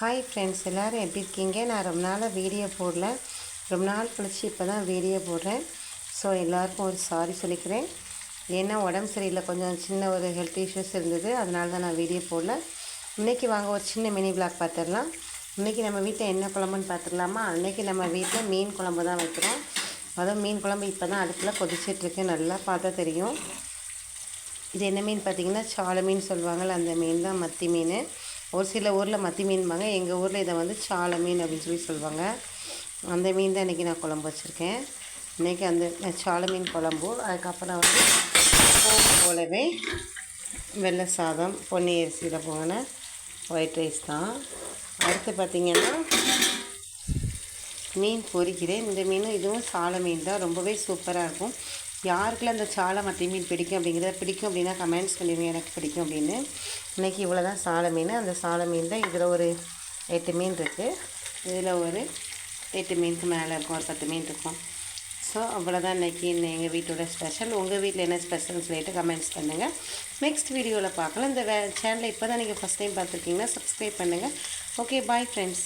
Hi friends எல்லோரும் எப்படி இருக்கீங்க? நான் ரொம்ப நாளாக வீடியோ போடல. ரொம்ப நாள் கழிச்சு இப்போ தான் வீடியோ போடுறேன். ஸோ எல்லாருக்கும் ஒரு சாரி சொல்லிக்கிறேன். ஏன்னா உடம்பு சரியில்லை. கொஞ்சம் சின்ன ஒரு ஹெல்த் இஷ்யூஸ் இருந்தது. அதனால தான் நான் வீடியோ போடல. இன்றைக்கி வாங்க ஒரு சின்ன மினி பிளாக் பார்த்துடலாம் இன்றைக்கி நம்ம வீட்டில் என்ன குழம்புன்னு பார்த்துடலாமா அன்றைக்கி நம்ம வீட்டில் மீன் குழம்பு தான் வைக்கிறோம். அதுவும் மீன் குழம்பு இப்போ தான் அடுப்பில் கொதிச்சிட்ருக்கு நல்லா பார்த்தா தெரியும். இது என்ன மீன் பார்த்தீங்கன்னா? சாலை மீன் சொல்லுவாங்கள்ல அந்த மீன் தான் மத்தி மீன். ஒரு சில ஊரில் மத்தி மீன்பாங்க. எங்கள் ஊரில் இதை வந்து சாலை மீன் அப்படின்னு சொல்லி சொல்லுவாங்க அந்த மீன் தான் இன்றைக்கி நான் குழம்பு வச்சுருக்கேன். இன்றைக்கி அந்த சாலை மீன் குழம்பு. அதுக்கப்புறம் வந்து போலவே வெள்ளை சாதம் பொன்னி அரிசியில் போன ஒயிட் ரைஸ் தான். அடுத்து பார்த்திங்கன்னா மீன் பொறிக்கிறேன் இந்த மீனும் இதுவும் சாலை மீன் தான். ரொம்பவே சூப்பராக இருக்கும். யாருக்கெல்லாம் அந்த சாலை மத்தி மீன் பிடிக்கும் அப்படிங்கிறத பிடிக்கும் அப்படின்னா கமெண்ட்ஸ் பண்ணிடுங்க. எனக்கு பிடிக்கும் அப்படின்னு. இன்றைக்கி இவ்வளோ தான் சாலை மீன். அந்த சாலை மீன் தான் இதில் ஒரு எட்டு மீன் இருக்குது இதில் ஒரு எட்டு மீனுக்கு மேலே இருக்கும். ஒரு பத்து மீன் இருக்கும். ஸோ அவ்வளோதான் இன்றைக்கி எங்கள் வீட்டோட ஸ்பெஷல் உங்கள் வீட்டில் என்ன ஸ்பெஷல்னு சொல்லிட்டு கமெண்ட்ஸ் பண்ணுங்கள் நெக்ஸ்ட் வீடியோவில் பார்க்கலாம். இந்த வே சேனலை இப்போ தான் நீங்கள் ஃபஸ்ட் டைம் பார்த்துருக்கீங்கன்னா சப்ஸ்கிரைப் பண்ணுங்கள் ஓகே பாய் ஃப்ரெண்ட்ஸ்